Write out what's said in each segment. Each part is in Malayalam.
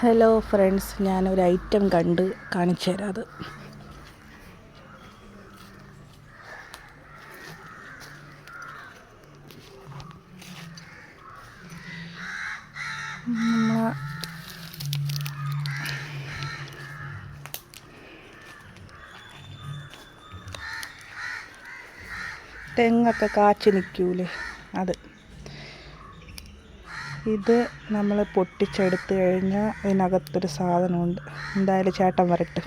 ഹലോ ഫ്രണ്ട്സ് ഞാനൊരു ഐറ്റം കണ്ട് കാണിച്ചു തരാം അത് തെങ്ങൊക്കെ കാച്ചു നിൽക്കൂലേ അത്. ഇത് നമ്മൾ പൊട്ടിച്ചെടുത്ത് കഴിഞ്ഞാൽ ഇതിനകത്തൊരു സാധനമുണ്ട്. എന്തായാലും ചേട്ടൻ വരട്ടെ.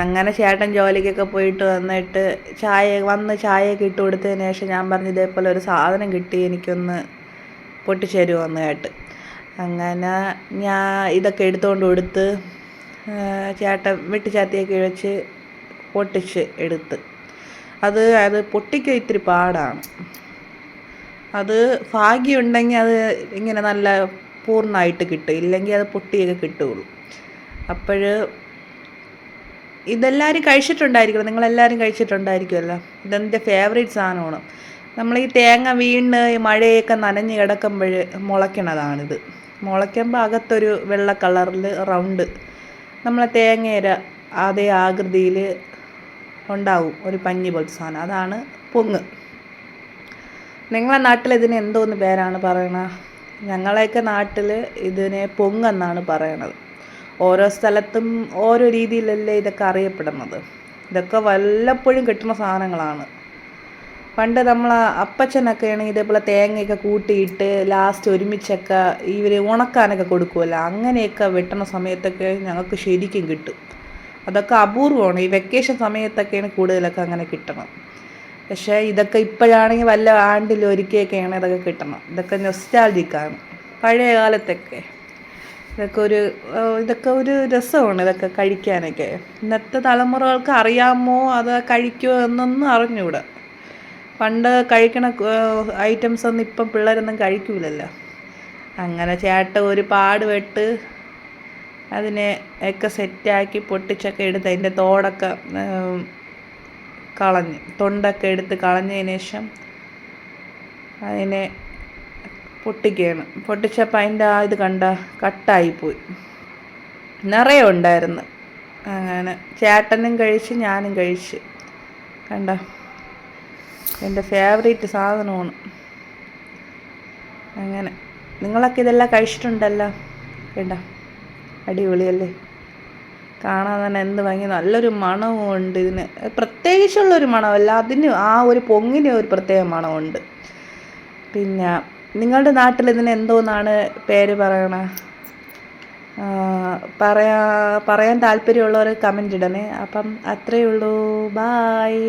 അങ്ങനെ ചേട്ടൻ ജോലിക്കൊക്കെ പോയിട്ട് വന്നിട്ട് ചായ വന്ന് ചായയൊക്കെ ഇട്ട് കൊടുത്തതിന് ശേഷം ഞാൻ പറഞ്ഞു ഇതേപോലെ ഒരു സാധനം കിട്ടി എനിക്കൊന്ന് പൊട്ടിച്ചു തരുമോയെന്ന് കേട്ട്. അങ്ങനെ ഞാൻ ഇതൊക്കെ എടുത്തുകൊണ്ട് കൊടുത്ത് ചേട്ടൻ വെട്ടിച്ചാത്തിയൊക്കെ വെച്ച് പൊട്ടിച്ച് എടുത്ത്. അത് അത് പൊട്ടിക്കാൻ ഇത്തിരി പാടാണ്. അത് ഭാഗ്യമുണ്ടെങ്കിൽ അത് ഇങ്ങനെ നല്ല പൂർണമായിട്ട് കിട്ടും. ഇല്ലെങ്കിൽ അത് പൊട്ടിയൊക്കെ കിട്ടുകയുള്ളൂ. അപ്പോൾ ഇതെല്ലാവരും കഴിച്ചിട്ടുണ്ടായിരിക്കുമല്ലോ. നിങ്ങളെല്ലാവരും കഴിച്ചിട്ടുണ്ടായിരിക്കുമല്ലോ. ഇതെന്റെ ഫേവറേറ്റ് സാധനമാണ്. നമ്മൾ ഈ തേങ്ങ വീണ് മഴയൊക്കെ നനഞ്ഞ് കിടക്കുമ്പോൾ മുളയ്ക്കണതാണിത്. മുളയ്ക്കുമ്പോൾ അകത്തൊരു വെള്ള കളറിൽ റൗണ്ട് നമ്മളെ തേങ്ങേര അതേ ആകൃതിയിൽ ഉണ്ടാവും. ഒരു പഞ്ഞി പോലത്തെ സാധനം. അതാണ് പൊങ്ങ്. നിങ്ങളെ നാട്ടിൽ ഇതിന് എന്തോന്ന് പേരാണ് പറയണത് ഞങ്ങളെയൊക്കെ നാട്ടിൽ ഇതിനെ പൊങ്ങെന്നാണ് പറയണത്. ഓരോ സ്ഥലത്തും ഓരോ രീതിയിലല്ലേ ഇതൊക്കെ അറിയപ്പെടുന്നത്. ഇതൊക്കെ വല്ലപ്പോഴും കിട്ടുന്ന സാധനങ്ങളാണ്. പണ്ട് നമ്മൾ അപ്പച്ചനൊക്കെ ആണെങ്കിൽ ഇതേപോലെ തേങ്ങയൊക്കെ കൂട്ടിയിട്ട് ലാസ്റ്റ് ഒരുമിച്ചൊക്കെ ഇവർ ഉണക്കാനൊക്കെ കൊടുക്കുമല്ലോ അങ്ങനെയൊക്കെ വെട്ടണ സമയത്തൊക്കെ ഞങ്ങൾക്ക് ശരിക്കും കിട്ടും. അതൊക്കെ അപൂർവമാണ്. ഈ വെക്കേഷൻ സമയത്തൊക്കെയാണ് കൂടുതലൊക്കെ അങ്ങനെ കിട്ടണം പക്ഷേ ഇതൊക്കെ ഇപ്പോഴാണെങ്കിൽ വല്ല ആണ്ടിൽ ഒരിക്കലൊക്കെയാണ് ഇതൊക്കെ കിട്ടണം. ഇതൊക്കെ നൊസ്റ്റാൾജിക്കാണ് പഴയ കാലത്തൊക്കെ. ഇതൊക്കെ ഒരു ഇതൊക്കെ ഒരു രസമാണ് ഇതൊക്കെ കഴിക്കാനൊക്കെ. ഇന്നത്തെ തലമുറകൾക്ക് അറിയാമോ അത് കഴിക്കുമോ എന്നൊന്നും അറിഞ്ഞൂടാ. പണ്ട് കഴിക്കണ ഐറ്റംസ് ഒന്നും ഇപ്പം പിള്ളേരൊന്നും കഴിക്കൂലല്ലോ. അങ്ങനെ ചേട്ട ഒരു പാട് വെട്ട് അതിനെ ഒക്കെ സെറ്റാക്കി പൊട്ടിച്ചൊക്കെ എടുത്ത് അതിന്റെ തോടൊക്കെ കളഞ്ഞ് തൊണ്ടൊക്കെ എടുത്ത് കളഞ്ഞതിന് ശേഷം അതിനെ പൊട്ടിക്കുകയാണ്. പൊട്ടിച്ചപ്പോൾ അതിന്റെ ആ ഇത് കണ്ട കട്ടായിപ്പോയി നിറയെ ഉണ്ടായിരുന്നു. അങ്ങനെ ചേട്ടനും കഴിച്ച് ഞാനും കഴിച്ച്. കണ്ട എന്റെ ഫേവറേറ്റ് സാധനമാണ്. അങ്ങനെ. നിങ്ങളൊക്കെ ഇതെല്ലാം കഴിച്ചിട്ടുണ്ടല്ലോ? കേട്ടോ അടിപൊളിയല്ലേ? കാണാൻ തന്നെ എന്ത് ഭംഗി. നല്ലൊരു മണവും ഉണ്ട് ഇതിന്. പ്രത്യേകിച്ചുള്ളൊരു മണമല്ല അതിന് ആ ഒരു പൊങ്ങിന് ഒരു പ്രത്യേക മണമുണ്ട് പിന്നെ നിങ്ങളുടെ നാട്ടിൽ ഇതിന് എന്തോന്നാണ് പേര് പറയണ? പറയാ പറയാൻ താല്പര്യമുള്ളവർ കമന്റ് ഇടണേ. അപ്പം അത്രയേ ഉള്ളൂ. ബായ്